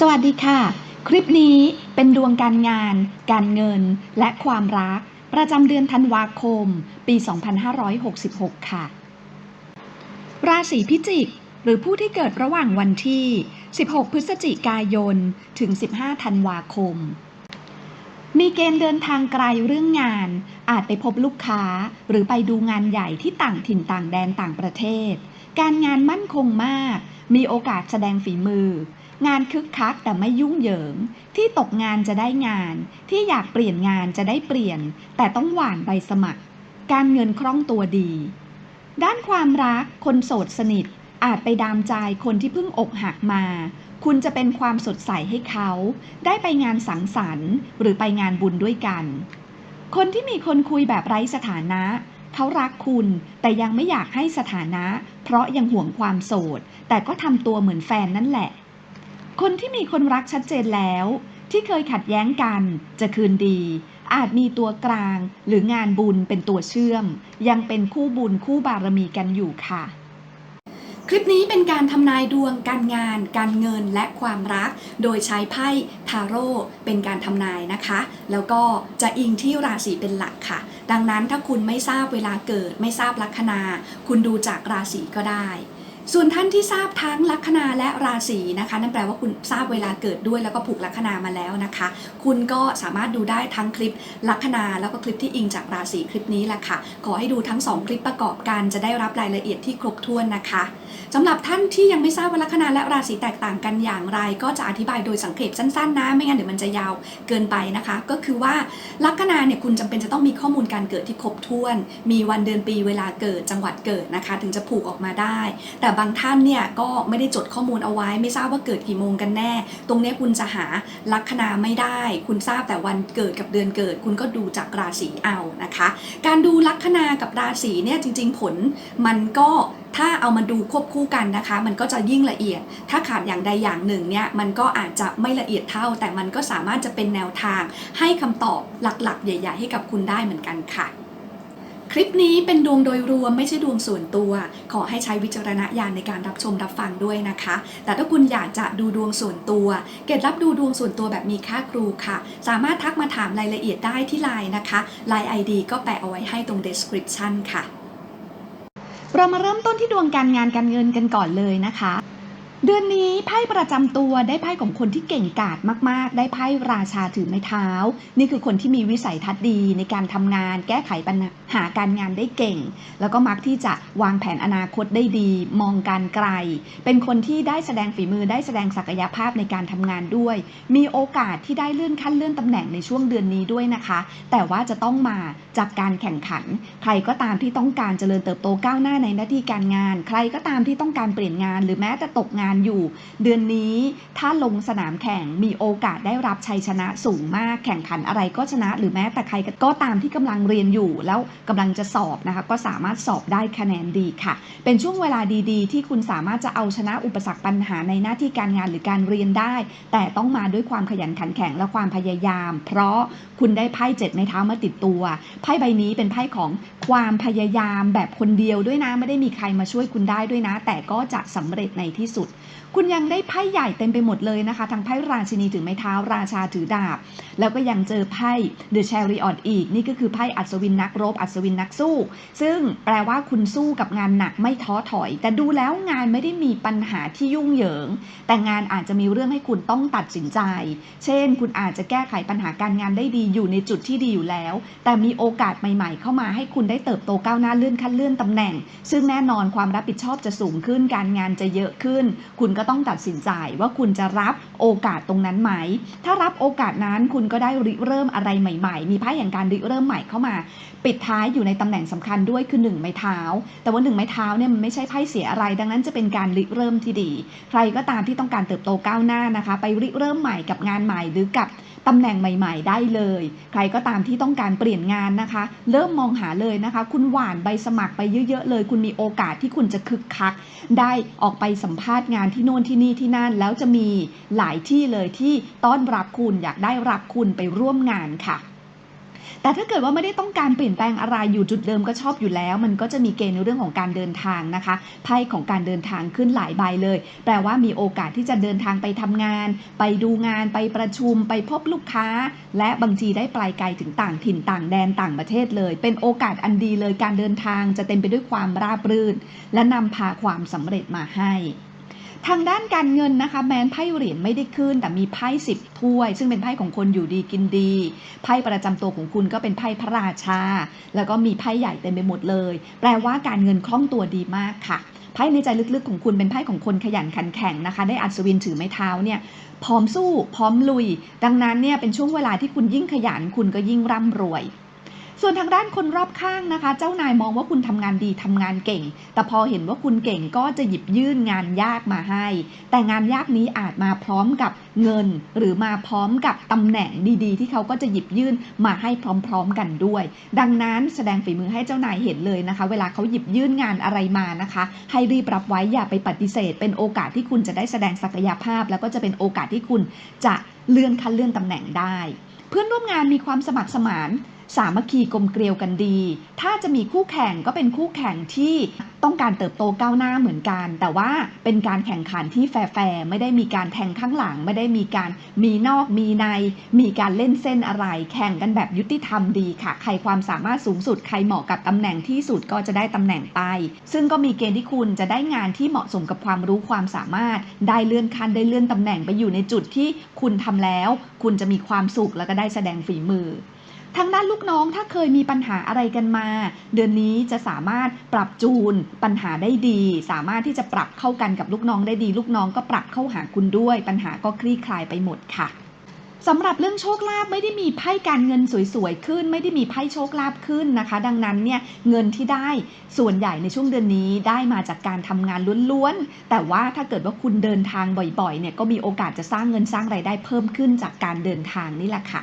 สวัสดีค่ะ คลิปนี้เป็นดวงการงาน การเงิน และความรัก ประจำเดือนธันวาคม ปี 2566 ค่ะ ราศีพิจิก หรือผู้ที่เกิดระหว่างวันที่ 16 พฤศจิกายน ถึง 15 ธันวาคม มีเกณฑ์เดินทางไกลเรื่องงาน อาจไปพบลูกค้า หรือไปดูงานใหญ่ที่ต่างถิ่นต่างแดนต่างประเทศ การงานมั่นคงมาก มีโอกาสแสดงฝีมือ งานคึกคักแต่ไม่ยุ่งเหยิง ที่ตกงานจะได้งาน ที่อยากเปลี่ยนงานจะได้เปลี่ยน แต่ต้องหว่านใบสมัคร การเงินคล่องตัวดี ด้านความรักคนโสดสนิท อาจไปดามใจคนที่เพิ่งอกหักมา คุณจะเป็นความสดใสให้เขา ได้ไปงานสังสรรค์ หรือไปงานบุญด้วยกัน คนที่มีคนคุยแบบไร้สถานะเขารักคุณแต่ยังไม่อยากให้สถานะ เพราะยังห่วงความโสด แต่ก็ทำตัวเหมือนแฟนนั่นแหละ คนที่มีคนรักชัดเจนแล้ว ที่เคยขัดแย้งกันจะคืนดี อาจมีตัวกลางหรืองานบุญเป็นตัวเชื่อม ยังเป็นคู่บุญคู่บารมีกันอยู่ค่ะ คลิปนี้เป็นการทำนายดวงการงาน การเงินและความรัก โดยใช้ไพ่ทาโร่เป็นการทำนายนะคะ แล้วก็จะอิงที่ราศีเป็นหลักค่ะ ดังนั้นถ้าคุณไม่ทราบเวลาเกิด ไม่ทราบลัคนา คุณดูจากราศีก็ได้ ส่วนท่านที่ทราบทั้งลัคนาและราศีนะคะ นั่นแปลว่าคุณทราบเวลาเกิดด้วยแล้วก็ผูกลัคนามาแล้วนะคะ คุณก็สามารถดูได้ทั้งคลิปลัคนาแล้วก็คลิปที่อิงจากราศีคลิปนี้แหละค่ะ ขอให้ดูทั้งสองคลิปประกอบกันจะได้รับรายละเอียดที่ครบถ้วนนะคะสำหรับท่านที่ยังไม่ทราบว่าลัคนาและราศีแตกต่างกันอย่างไร ก็จะอธิบายโดยสังเขปสั้นๆนะ ไม่งั้นเดี๋ยวมันจะยาวเกินไปนะคะ ก็คือว่าลัคนาเนี่ยคุณจำเป็นจะต้องมีข้อมูลการเกิดที่ครบถ้วน มีวันเดือนปีเวลาเกิดจังหวัดเกิดนะคะ ถึงจะผูกออกมาได้ แต่บางท่านเนี่ยก็ไม่ได้จดข้อมูลเอาไว้ ไม่ทราบว่าเกิดกี่โมงกันแน่ ตรงนี้คุณจะหาลัคนาไม่ได้ คุณทราบแต่วันเกิดกับเดือนเกิด คุณก็ดูจากราศีเอานะคะ การดูลัคนากับราศีเนี่ยจริง ๆ ผลมันก็ถ้าเอามาดูควบคู่กันนะคะ มันก็จะยิ่งละเอียด ถ้าขาดอย่างใดอย่างหนึ่งเนี่ยมันก็อาจจะไม่ละเอียดเท่า แต่มันก็สามารถจะเป็นแนวทางให้คำตอบหลักๆ ใหญ่ ๆ ให้กับคุณได้เหมือนกันค่ะ ลิปนี้เป็นดวงโดยรวมไม่ใช่ดวงส่วนตัว ขอให้ใช้วิจารณญาณในการรับชมรับฟังด้วยนะคะ แต่ถ้าคุณอยากจะดูดวงส่วนตัว เกดรับดูดวงส่วนตัวแบบมีค่าครูค่ะ สามารถทักมาถามรายละเอียดได้ที่ไลน์นะคะไลน์ ID ก็แปะเอาไว้ให้ตรง description ค่ะ เรามาเริ่มต้นที่ดวงการงานการเงินกันก่อนเลยนะคะ เดือนนี้ไพ่ประจำตัวได้ไพ่ของคนที่เก่งกาจมากๆ ได้ไพ่ราชาถือไม้เท้า นี่คือคนที่มีวิสัยทัศน์ดีในการทำงาน แก้ไขปัญหาการงานได้เก่ง แล้วก็มักที่จะวางแผนอนาคตได้ดี มองการไกล เป็นคนที่ได้แสดงฝีมือได้แสดงศักยภาพในการทำงานด้วย มีโอกาสที่ได้เลื่อนขั้นเลื่อนตำแหน่งในช่วงเดือนนี้ด้วยนะคะ แต่ว่าจะต้องมาจากการแข่งขัน ใครก็ตามที่ต้องการเจริญเติบโตก้าวหน้าในหน้าที่การงาน ใครก็ตามที่ต้องการเปลี่ยนงาน หรือแม้แต่ตกงานอยู่ เดือนนี้ถ้าลงสนามแข่งมีโอกาสได้รับชัยชนะสูงมาก แข่งขันอะไรก็ชนะหรือแม้แต่ใครก็ตามที่กำลังเรียนอยู่ แล้วกำลังจะสอบนะคะก็สามารถสอบได้คะแนนดีค่ะ เป็นช่วงเวลาดีๆ ที่คุณสามารถจะเอาชนะอุปสรรคปัญหาในหน้าที่การงานหรือการเรียนได้ แต่ต้องมาด้วยความขยันขันแข็งและความพยายาม เพราะคุณได้ไพ่เจ็ดไม้เท้ามาติดตัวไพ่ใบนี้เป็นไพ่ของ ความพยายามแบบคนเดียวด้วยนะ ไม่ได้มีใครมาช่วยคุณได้ด้วยนะ แต่ก็จะสำเร็จในที่สุด คุณยังได้ไพ่ใหญ่เต็มไปหมดเลยนะคะ ทั้งไพ่ราชินีถือไม้เท้าราชาถือดาบ แล้วก็ยังเจอไพ่ The Chariot อีก นี่ก็คือไพ่อัศวินนักรบ อัศวินนักสู้ ซึ่งแปลว่าคุณสู้กับงานหนักไม่ท้อถอย แต่ดูแล้วงานไม่ได้มีปัญหาที่ยุ่งเหยิง แต่งานอาจจะมีเรื่องให้คุณต้องตัดสินใจ เช่น คุณอาจจะแก้ไขปัญหาการงานได้ดีอยู่ในจุดที่ดีอยู่แล้ว แต่มีโอกาสใหม่ ๆ เข้ามาให้คุณได้เติบโตก้าวหน้าเลื่อนขั้นเลื่อนตำแหน่ง ซึ่งแน่นอนความรับผิดชอบจะสูงขึ้น การงานจะเยอะขึ้น คุณก็ต้องตัดสินใจว่าคุณจะรับโอกาสตรงนั้นไหม ถ้ารับโอกาสนั้นคุณก็ได้ริเริ่มอะไรใหม่ ๆ มีไพ่แห่งการริเริ่มใหม่เข้ามา ปิดท้ายอยู่ในตำแหน่งสำคัญด้วยคือหนึ่งไม้เท้า แต่ว่าหนึ่งไม้เท้าเนี่ยมันไม่ใช่ไพ่เสียอะไร ดังนั้นจะเป็นการริเริ่มที่ดี ใครก็ตามที่ต้องการเติบโตก้าวหน้านะคะ ไปริเริ่มใหม่กับงานใหม่หรือกับ ตำแหน่งใหม่ ๆ ได้เลย ใครก็ตามที่ต้องการเปลี่ยนงานนะคะ เริ่มมองหาเลยนะคะ คุณหวานใบสมัครไปเยอะๆเลย คุณมีโอกาสที่คุณจะคึกคัก ได้ออกไปสัมภาษณ์งานที่โน่นที่นี่ที่นั่น แล้วจะมีหลายที่เลยที่ต้อนรับคุณอยากได้รับคุณไปร่วมงานค่ะ แต่ถ้าเกิดว่าไม่ได้ต้องการเปลี่ยนแปลงอะไรอยู่จุดเดิมก็ชอบอยู่แล้ว มันก็จะมีเกณฑ์ในเรื่องของการเดินทางนะคะไพ่ของการเดินทางขึ้นหลายใบเลย แปลว่ามีโอกาสที่จะเดินทางไปทำงาน ไปดูงานไปประชุม ไปพบลูกค้า และบางทีได้ปลายไกลถึงต่างถิ่นต่างแดนต่างประเทศเลย เป็นโอกาสอันดีเลยการเดินทางจะเต็มไปด้วยความราบรื่น และนำพาความสำเร็จมาให้ ทางด้านการเงินนะคะแม้นไพ่เหรียญไม่ได้ขึ้น แต่มีไพ่สิบถ้วย ซึ่งเป็นไพ่ของคนอยู่ดีกินดีไพ่ประจำตัวของคุณก็เป็นไพ่พระราชา แล้วก็มีไพ่ใหญ่เต็มไปหมดเลย แปลว่าการเงินคล่องตัวดีมากค่ะไพ่ในใจลึกๆของคุณเป็นไพ่ของคนขยันขันแข็งนะคะ ได้อัศวินถือไม้เท้าเนี่ยพร้อมสู้พร้อมลุย ดังนั้นเนี่ยเป็นช่วงเวลาที่คุณยิ่งขยันคุณก็ยิ่งร่ำรวย ส่วนทางด้านคนรอบข้างนะคะ เจ้านายมองว่าคุณทำงานดีทำงานเก่ง แต่พอเห็นว่าคุณเก่งก็จะหยิบยื่นงานยากมาให้ แต่งานยากนี้อาจมาพร้อมกับเงิน หรือมาพร้อมกับตำแหน่งดีๆ ที่เขาก็จะหยิบยื่นมาให้พร้อมๆกันด้วย ดังนั้นแสดงฝีมือให้เจ้านายเห็นเลยนะคะ เวลาเขาหยิบยื่นงานอะไรมานะคะ ให้รีบรับไว้อย่าไปปฏิเสธ เป็นโอกาสที่คุณจะได้แสดงศักยภาพ แล้วก็จะเป็นโอกาสที่คุณจะเลื่อนขั้นเลื่อนตำแหน่งได้ เพื่อนร่วมงานมีความสมัครสมาน สามัคคีกลมเกลียวกันดี ถ้าจะมีคู่แข่งก็เป็นคู่แข่งที่ต้องการเติบโตก้าวหน้าเหมือนกัน แต่ว่าเป็นการแข่งขันที่แฟร์ไม่ได้มีการแทงข้างหลัง ไม่ได้มีการมีนอกมีใน มีการเล่นเส้นอะไร แข่งกันแบบยุติธรรมดีค่ะ ใครความสามารถสูงสุด ใครเหมาะกับตำแหน่งที่สุดก็จะได้ตำแหน่งไป ซึ่งก็มีเกณฑ์ที่คุณจะได้งานที่เหมาะสมกับความรู้ความสามารถ ได้เลื่อนขั้นได้เลื่อนตำแหน่งไปอยู่ในจุดที่คุณทำแล้ว คุณจะมีความสุขแล้วก็ได้แสดงฝีมือ ทางด้านลูกน้องถ้าเคยมีปัญหาอะไรกันมา เดือนนี้จะสามารถปรับจูนปัญหาได้ดี สามารถที่จะปรับเข้ากันกับลูกน้องได้ดี ลูกน้องก็ปรับเข้าหาคุณด้วย ปัญหาก็คลี่คลายไปหมดค่ะสำหรับเรื่องโชคลาภไม่ได้มีไพ่การเงินสวยๆขึ้น ไม่ได้มีไพ่โชคลาภขึ้นนะคะ ดังนั้นเนี่ยเงินที่ได้ส่วนใหญ่ในช่วงเดือนนี้ได้มาจากการทำงานล้วนๆ แต่ว่าถ้าเกิดว่าคุณเดินทางบ่อยๆเนี่ยก็มีโอกาสจะสร้างเงินสร้างไรายได้เพิ่มขึ้นจากการเดินทางนี่แหละค่ะ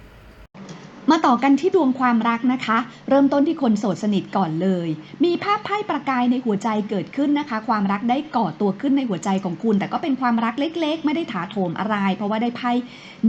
มาต่อกันที่ดวงความรักนะคะ เริ่มต้นที่คนโสดสนิทก่อนเลย มีภาพไพ่ประกายในหัวใจเกิดขึ้นนะคะ ความรักได้ก่อตัวขึ้นในหัวใจของคุณ แต่ก็เป็นความรักเล็ก ๆ ไม่ได้ถาโถมอะไร เพราะว่าได้ไพ่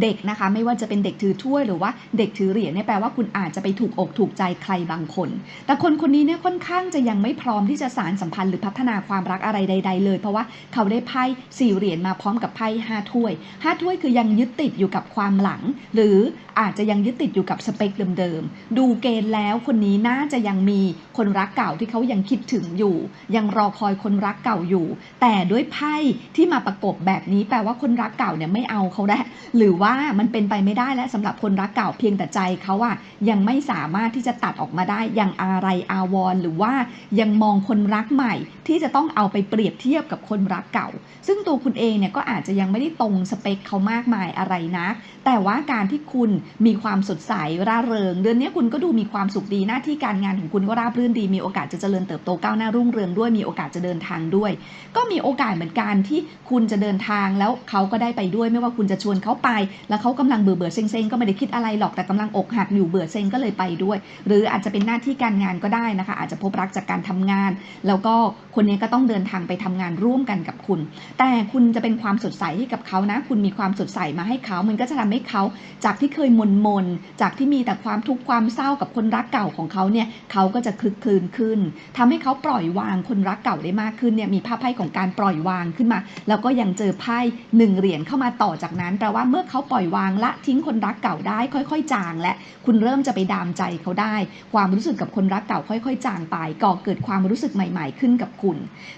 เด็กนะคะ ไม่ว่าจะเป็นเด็กถือถ้วยหรือว่าเด็กถือเหรียญเนี่ยแปลว่าคุณอาจจะไปถูกอกถูกใจใครบางคน แต่คนคนนี้เนี่ยค่อนข้างจะยังไม่พร้อมที่จะสารสัมพันธ์หรือพัฒนาความรักอะไรใด ๆ เลย เพราะว่าเขาได้ไพ่สี่เหรียญมาพร้อมกับไพ่ห้าถ้วยห้าถ้วยคือยังยึดติดอยู่กับความหลัง หรืออาจจะยังยึดติดอยู่กับสเปคเดิมๆ ดูเกณฑ์แล้วคนนี้น่าจะยังมีคนรักเก่าที่เขายังคิดถึงอยู่ ยังรอคอยคนรักเก่าอยู่ แต่ด้วยไพ่ที่มาประกบแบบนี้แปลว่าคนรักเก่าเนี่ยไม่เอาเขาแล้วหรือว่ามันเป็นไปไม่ได้แล้วสำหรับคนรักเก่าเพียงแต่ใจเขาอะยังไม่สามารถที่จะตัดออกมาได้ยังอะไรอาวรหรือว่ายังมองคนรักใหม่ ที่จะต้องเอาไปเปรียบเทียบกับคนรักเก่า ซึ่งตัวคุณเองเนี่ยก็อาจจะยังไม่ได้ตรงสเปคเขามากมายอะไรนะแต่ว่าการที่คุณมีความสดใสร่าเริง เดือนนี้คุณก็ดูมีความสุขดีหน้าที่การงานของคุณก็ราบรื่นดีมีโอกาสจะเจริญเติบโตก้าวหน้ารุ่งเรืองด้วยมีโอกาสจะเดินทางด้วย ก็มีโอกาสเหมือนกันที่คุณจะเดินทางแล้วเขาก็ได้ไปด้วย ไม่ว่าคุณจะชวนเขาไป แล้วเขากำลังเบื่อเบื่อเซ็งเซ็งก็ไม่ได้คิดอะไรหรอกแต่กำลังอกหักอยู่เบื่อเซ็งก็เลยไปด้วย หรืออาจจะเป็นหน้าที่การงานก็ได้นะคะ อาจจะพบรักจากการทำงาน แล้วก็คนนี้ก็ต้องเดินทางไปทำงานร่วมกันกับคุณ แต่คุณจะเป็นความสดใสให้กับเขานะ คุณมีความสดใสมาให้เขา มันก็จะทำให้เขาจากที่เคยมนมนๆจากที่ที่มีแต่ความทุกข์ความเศร้ากับคนรักเก่าของเขาเนี่ยเขาก็จะคลึกคลืนขึ้นทำให้เขาปล่อยวางคนรักเก่าได้มากขึ้นเนี่ยมีภาพไพ่ของการปล่อยวางขึ้นมา แล้วก็ยังเจอไพ่หนึ่งเหรียญเข้ามาต่อจากนั้นแปลว่าเมื่อเขาปล่อยวางละทิ้งคนรักเก่าได้ ค่อย ๆ จาง และคุณเริ่มจะไปดามใจเขาได้ ความรู้สึกกับคนรักเก่าค่อย ๆ จางไปก่อเกิดความรู้สึกใหม่ ๆ ขึ้นกับคุณ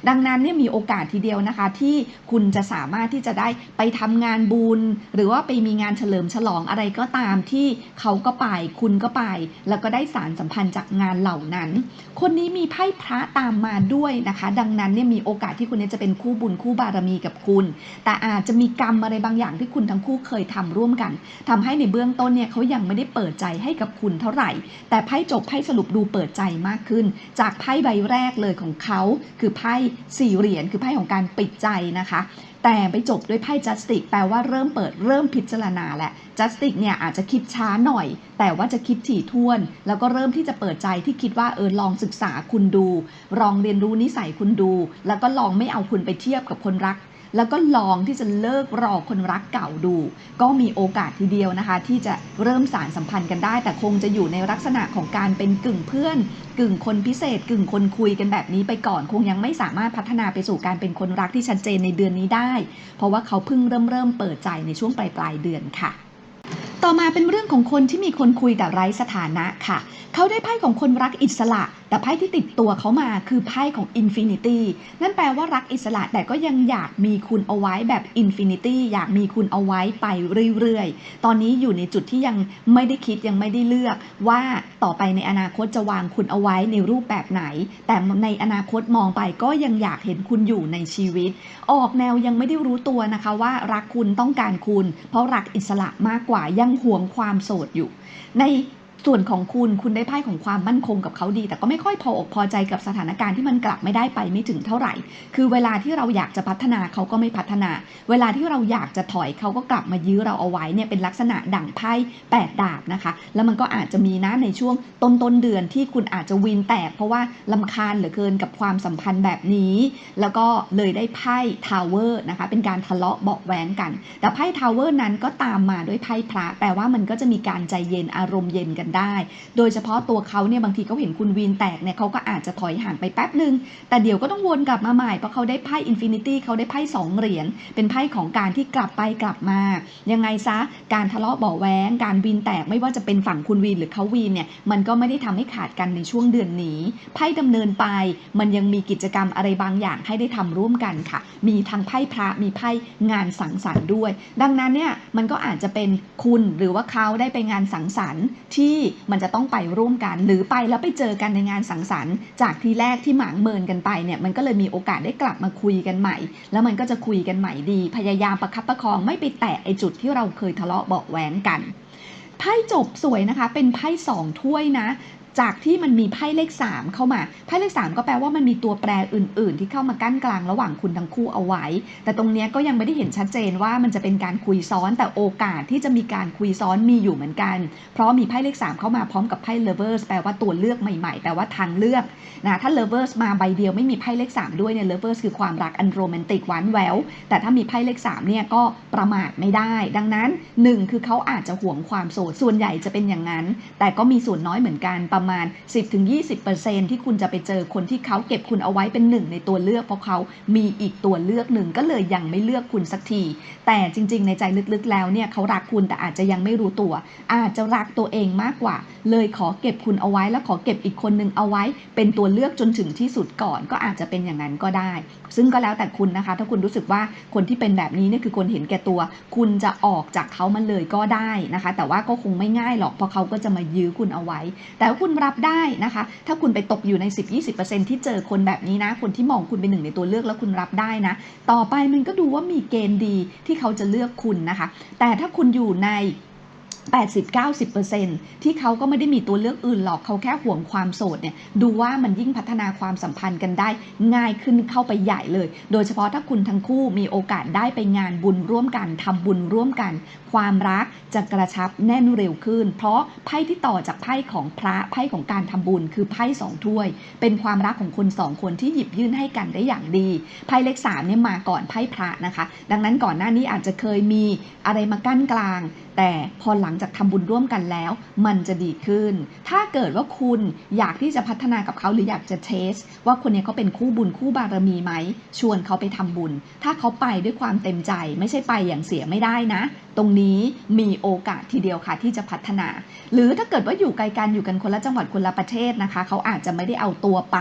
ดังนั้นเนี่ยมีโอกาสทีเดียวนะคะ ที่คุณจะสามารถที่จะได้ไปทำงานบุญหรือว่าไปมีงานเฉลิมฉลองอะไรก็ตามที่เขาก็ไป คุณก็ไป แล้วก็ได้สารสัมพันธ์จากงานเหล่านั้น คนนี้มีไพ่พระตามมาด้วยนะคะ ดังนั้นเนี่ยมีโอกาสที่คนนี้จะเป็นคู่บุญคู่บารมีกับคุณ แต่อาจจะมีกรรมอะไรบางอย่างที่คุณทั้งคู่เคยทำร่วมกันทำให้ในเบื้องต้นเนี่ยเขายังไม่ได้เปิดใจให้กับคุณเท่าไหร่ แต่ไพ่จบไพ่สรุปดูเปิดใจมากขึ้น จากไพ่ใบแรกเลยของเขาคือไพ่สี่เหรียญคือไพ่ของการปิดใจนะคะ แต่ไปจบด้วยไพ่จัสติกแปลว่าเริ่มเปิดเริ่มพิจารณาแหละจัสติกเนี่ยอาจจะคิดช้าหน่อย แต่ว่าจะคิดถี่ถ้วน แล้วก็เริ่มที่จะเปิดใจที่คิดว่าเออลองศึกษาคุณดูลองเรียนรู้นิสัยคุณดู แล้วก็ลองไม่เอาคุณไปเทียบกับคนรัก แล้วก็ลองที่จะเลิกรอคนรักเก่าดู ก็มีโอกาสทีเดียวนะคะ ที่จะเริ่มสารสัมพันธ์กันได้ แต่คงจะอยู่ในลักษณะของการเป็นกึ่งเพื่อน กึ่งคนพิเศษ กึ่งคนคุยกันแบบนี้ไปก่อน คงยังไม่สามารถพัฒนาไปสู่การเป็นคนรักที่ชัดเจนในเดือนนี้ได้ เพราะว่าเขาเพิ่งเริ่มเริ่มเปิดใจในช่วงปลายปลายเดือนค่ะ ต่อมาเป็นเรื่องของคนที่มีคนคุยแต่ไร้สถานะค่ะ เขาได้ไพ่ของคนรักอิสระ แต่ไพ่ที่ติดตัวเขามาคือไพ่ของ Infinity นั่นแปลว่ารักอิสระแต่ก็ยังอยากมีคุณเอาไว้แบบ Infinity อยากมีคุณเอาไว้ไปเรื่อยๆ ตอนนี้อยู่ในจุดที่ยังไม่ได้คิดยังไม่ได้เลือก ว่าต่อไปในอนาคตจะวางคุณเอาไว้ในรูปแบบไหน แต่ในอนาคตมองไปก็ยังอยากเห็นคุณอยู่ในชีวิต ออกแนวยังไม่ได้รู้ตัวนะคะว่ารักคุณต้องการคุณ เพราะรักอิสระมากกว่ายังหวงความโสดอยู่ ใน ส่วนของคุณคุณได้ไพ่ของความมั่นคงกับเขาดี แต่ก็ไม่ค่อยพออกพอใจกับสถานการณ์ที่มันกลับไม่ได้ไปไม่ถึงเท่าไหร่ คือเวลาที่เราอยากจะพัฒนาเขาก็ไม่พัฒนา เวลาที่เราอยากจะถอยเขาก็กลับมายื้อเราเอาไว้เนี่ยเป็นลักษณะดั่งไพ่แปดดาบนะคะ แล้วมันก็อาจจะมีนะในช่วงต้นต้นเดือนที่คุณอาจจะวีนแตก เพราะว่าลำคาญเหลือเกินกับความสัมพันธ์แบบนี้ แล้วก็เลยได้ไพ่ทาวเวอร์นะคะเป็นการทะเลาะเบาะแว้งกัน แต่ไพ่ทาวเวอร์นั้นก็ตามมาด้วยไพ่พระแปลว่ามันก็จะมีการใจเย็นอารมณ์เย็นกันได้ โดยเฉพาะตัวเขาเนี่ยบางทีเขาเห็นคุณวีนแตกเนี่ยเขาก็อาจจะถอยห่างไปแป๊บหนึ่งแต่เดี๋ยวก็ต้องวนกลับมาใหม่เพราะเขาได้ไพ่อินฟินิตี้เขาได้ไพ่สองเหรียญเป็นไพ่ของการที่กลับไปกลับมา ยังไงซะการทะเลาะเบาะแวงการวีนแตกไม่ว่าจะเป็นฝั่งคุณวีนหรือเขาวีนเนี่ยมันก็ไม่ได้ทำให้ขาดกันในช่วงเดือนนี้ไพ่ดำเนินไปมันยังมีกิจกรรมอะไรบางอย่างให้ได้ทำร่วมกันค่ะ มีทั้งไพ่พระมีไพ่งานสังสรรค์ด้วย ดังนั้นเนี่ยมันก็อาจจะเป็นคุณหรือว่าเขาได้ไปงานสังสรรค์ที่มันจะต้องไปร่วมกัน หรือไปแล้วไปเจอกันในงานสังสรรค์ จากทีแรกที่หมางเมินกันไปเนี่ยมันก็เลยมีโอกาสได้กลับมาคุยกันใหม่ แล้วมันก็จะคุยกันใหม่ดี พยายามประคับประคองไม่ไปแตะไอจุดที่เราเคยทะเลาะเบาแหวงกันไพ่จบสวยนะคะ เป็นไพ่สองถ้วยนะ จากที่มันมีไพ่เลข 3 เข้ามา ไพ่เลข 3 ก็แปลว่ามันมีตัวแปรอื่น ๆ ที่เข้ามากั้นกลางระหว่างคุณทั้งคู่เอาไว้ แต่ตรงนี้ก็ยังไม่ได้เห็นชัดเจนว่ามันจะเป็นการคุยซ้อนแต่โอกาสที่จะมีการคุยซ้อนมีอยู่เหมือนกัน เพราะมีไพ่เลข 3 เข้ามาพร้อมกับไพ่ lovers แปลว่าตัวเลือกใหม่ๆ แปลว่าทางเลือกนะถ้า lovers มาใบเดียวไม่มีไพ่เลข 3 ด้วยเนี่ย lovers คือความรักอันโรแมนติกหวานแหววแต่ถ้ามีไพ่เลข 3 เนี่ยก็ประมาทไม่ได้ ดังนั้น 1 คือเขาอาจจะห่วงความโสดส่วนใหญ่จะเป็นอย่างนั้น แต่ก็มีส่วนน้อยเหมือนกันประมาณ 10-20%ที่คุณจะไปเจอคนที่เขาเก็บคุณเอาไว้เป็นหนึ่งในตัวเลือก เพราะเขามีอีกตัวเลือกหนึ่งก็เลยยังไม่เลือกคุณสักที แต่จริง ๆ ในใจลึกๆ แล้วเนี่ยเขารักคุณแต่อาจจะยังไม่รู้ตัว อาจจะรักตัวเองมากกว่า เลยขอเก็บคุณเอาไว้ แล้วขอเก็บอีกคนหนึ่งเอาไว้ เป็นตัวเลือกจนถึงที่สุดก่อน ก็อาจจะเป็นอย่างนั้นก็ได้ ซึ่งก็แล้วแต่คุณนะคะ ถ้าคุณรู้สึกว่าคนที่เป็นแบบนี้เนี่ยคือคนเห็นแก่ตัว คุณจะออกจากเขามันเลยก็ได้นะคะ แต่ว่าก็คงไม่ง่ายหรอกเพราะเขาก็จะมายื้อคุณเอาไว้ แต่ว่าคุณรับได้นะคะ ถ้าคุณไปตกอยู่ใน 10-20%ที่เจอคนแบบนี้นะ คนที่มองคุณเป็นหนึ่งในตัวเลือกแล้วคุณรับได้นะ ต่อไปมันก็ดูว่ามีเกณฑ์ดีที่เขาจะเลือกคุณนะคะ แต่ถ้าคุณอยู่ใน 80-90%ที่เขาก็ไม่ได้มีตัวเลือกอื่นหรอกเขาแค่ห่วงความโสดเนี่ยดูว่ามันยิ่งพัฒนาความสัมพันธ์กันได้ ง่ายขึ้นเข้าไปใหญ่เลย โดยเฉพาะถ้าคุณทั้งคู่มีโอกาสได้ไปงานบุญร่วมกันทำบุญร่วมกัน ความรักจะกระชับแน่นเร็วขึ้น เพราะไพ่ที่ต่อจากไพ่ของพระไพ่ของการทำบุญ คือไพ่สองถ้วย เป็นความรักของคนสองคนที่หยิบยื่นให้กันได้อย่างดีไพ่เลขสามเนี่ยมาก่อนไพ่พระนะคะ ดังนั้นก่อนหน้านี้อาจจะเคยมีอะไรมากั้นกลาง แต่พอหลังจากทำบุญร่วมกันแล้ว มันจะดีขึ้น ถ้าเกิดว่าคุณอยากที่จะพัฒนากับเขาหรืออยากจะเทส ว่าคนนี้เขาเป็นคู่บุญคู่บารมีไหม ชวนเขาไปทำบุญ ถ้าเขาไปด้วยความเต็มใจ ไม่ใช่ไปอย่างเสียไม่ได้นะ ตรงนี้มีโอกาสทีเดียวค่ะที่จะพัฒนา หรือถ้าเกิดว่าอยู่ไกลกันอยู่กันคนละจังหวัดคนละประเทศนะคะ เขาอาจจะไม่ได้เอาตัวไป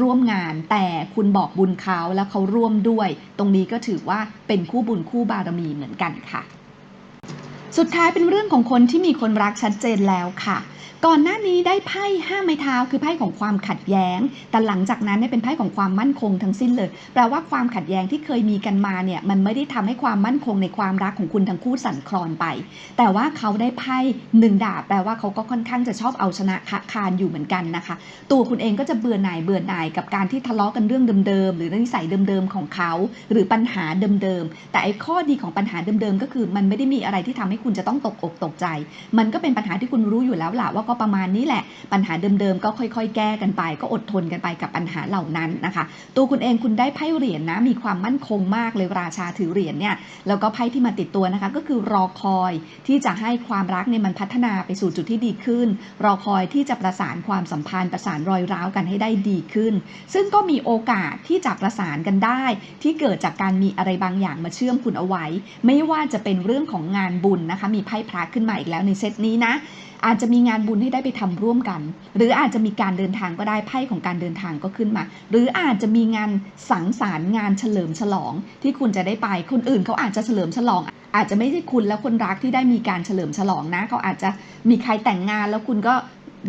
ร่วมงาน แต่คุณบอกบุญเขาแล้วเขาร่วมด้วย ตรงนี้ก็ถือว่าเป็นคู่บุญคู่บารมีเหมือนกันค่ะ สุดท้ายเป็นเรื่องของคนที่มีคนรักชัดเจนแล้วค่ะ ก่อนหน้านี้ได้ไพ่ห้าไม้เท้าคือไพ่ของความขัดแย้ง แต่หลังจากนั้นเนี่ยเป็นไพ่ของความมั่นคงทั้งสิ้นเลย แปลว่าความขัดแย้งที่เคยมีกันมาเนี่ยมันไม่ได้ทำให้ความมั่นคงในความรักของคุณทั้งคู่สั่นคลอนไป แต่ว่าเขาได้ไพ่หนึ่งดาบแปลว่าเขาก็ค่อนข้างจะชอบเอาชนะคะคานอยู่เหมือนกันนะคะ ตัวคุณเองก็จะเบื่อหน่ายเบื่อหน่ายกับการที่ทะเลาะกันเรื่องเดิมๆหรือนิสัยเดิมๆของเขา หรือปัญหาเดิมๆแต่ไอ้ข้อดีของปัญหาเดิมๆก็คือ มันไม่ได้มีอะไรที่ทำให้คุณจะต้องตกอกตกใจ มันก็เป็นปัญหาที่คุณรู้อยู่แล้วล่ะว่าก็ประมาณนี้แหละ ปัญหาเดิมๆ ก็ค่อยๆ แก้กันไป ก็อดทนกันไปกับปัญหาเหล่านั้นนะคะ ตัวคุณเองคุณได้ไพ่เหรียญนะมีความมั่นคงมากเลยราชาถือเหรียญเนี่ยแล้วก็ไพ่ที่มาติดตัวนะคะ ก็คือรอคอยที่จะให้ความรักเนี่ยมันพัฒนาไปสู่จุดที่ดีขึ้น รอคอยที่จะประสานความสัมพันธ์ประสานรอยร้าวกันให้ได้ดีขึ้น ซึ่งก็มีโอกาสที่จะประสานกันได้ ที่เกิดจากการมีอะไรบางอย่างมาเชื่อมคุณเอาไว้ ไม่ว่าจะเป็นเรื่องของงานบุญนะคะ มีไพ่พระขึ้นมาอีกแล้วในเซตนี้นะอาจจะมีงานบุญให้ได้ไปทำร่วมกัน หรืออาจจะมีการเดินทางก็ได้ไพ่ของการเดินทางก็ขึ้นมา หรืออาจจะมีงานสังสรรค์งานเฉลิมฉลองที่คุณจะได้ไปคนอื่นเขาอาจจะเฉลิมฉลอง อาจจะไม่ใช่คุณและคนรักที่ได้มีการเฉลิมฉลองนะเขาอาจจะมีใครแต่งงานแล้วคุณก็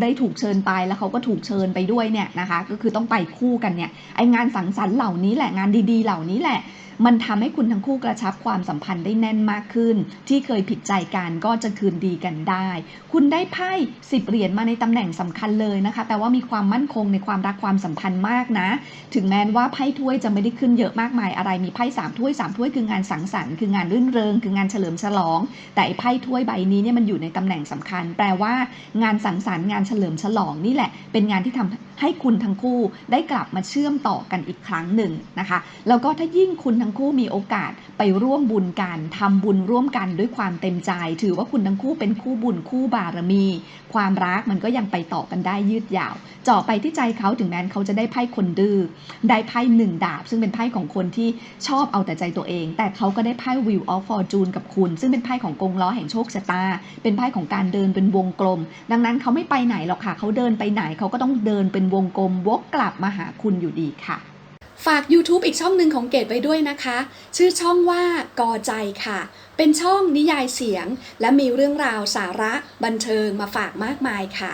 ได้ถูกเชิญไปแล้วเขาก็ถูกเชิญไปด้วยเนี่ยนะคะ ก็คือต้องไปคู่กันเนี่ยไองานสังสรรค์เหล่านี้แหละงานดีๆ เหล่านี้แหละ มันทำให้คุณทั้งคู่กระชับความสัมพันธ์ได้แน่นมากขึ้น ที่เคยผิดใจกันก็จะคืนดีกันได้ คุณได้ไพ่สิบเหรียญมาในตำแหน่งสำคัญเลยนะคะ แต่ว่ามีความมั่นคงในความรักความสัมพันธ์มากนะ ถึงแม้ว่าไพ่ถ้วยจะไม่ได้ขึ้นเยอะมากมายอะไร มีไพ่สามถ้วยสามถ้วยคืองานสังสรรค์คืองานรื่นเริง คืองานเฉลิมฉลอง แต่ไพ่ถ้วยใบนี้เนี่ยมันอยู่ในตำแหน่งสำคัญ แปลว่างานสังสรรค์งานเฉลิมฉลองนี่แหละ เป็นงานที่ทำให้คุณทั้งคู่ได้กลับมาเชื่อมต่อกันอีกครั้งหนึ่งนะคะ แล้วก็ถ้ายิ่งคุณทั้งคู่มีโอกาสไปร่วมบุญกันทำบุญร่วมกันด้วยความเต็มใจ ถือว่าคุณทั้งคู่เป็นคู่บุญคู่บารมี ความรักมันก็ยังไปต่อกันได้ยืดยาวเจาะไปที่ใจเขาถึงแม้เขาจะได้ไพ่คนดื้อได้ไพ่หนึ่งดาบ ซึ่งเป็นไพ่ของคนที่ชอบเอาแต่ใจตัวเอง แต่เขาก็ได้ไพ่ Wheel of Fortune กับคุณ ซึ่งเป็นไพ่ของกงล้อแห่งโชคชะตา เป็นไพ่ของการเดินเป็นวงกลม ดังนั้นเขาไม่ไปไหนหรอกค่ะเขาเดินไปไหนเขาก็ต้องเดินเป็นวงกลมวกกลับมาหาคุณอยู่ดีค่ะ ฝาก YouTube อีกช่องหนึ่งของเกดไว้ด้วยนะคะ ชื่อช่องว่ากอใจค่ะ เป็นช่องนิยายเสียง และมีเรื่องราวสาระบันเทิงมาฝากมากมายค่ะ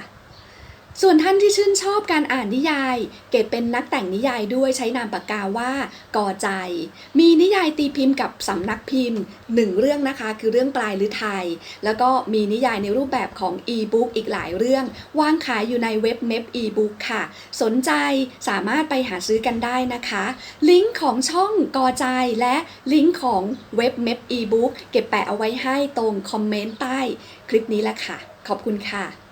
ส่วนท่านที่ชื่นชอบการอ่านนิยาย เกดเป็นนักแต่งนิยายด้วยใช้นามปากกาว่ากอใจ มีนิยายตีพิมพ์กับสำนักพิมพ์หนึ่งเรื่องนะคะคือเรื่องปลายหรือไทยแล้วก็มีนิยายในรูปแบบของอีบุ๊กอีกหลายเรื่อง วางขายอยู่ในเว็บเม p อีบุ๊กค่ะ สนใจสามารถไปหาซื้อกันได้นะคะ ลิงก์ของช่องกอใจและลิงก์ของเว็บเม p อีบุ๊กเก็บแปะเอาไว้ให้ตรงคอมเมนต์ใต้คลิปนี้แหละค่ะ ขอบคุณค่ะ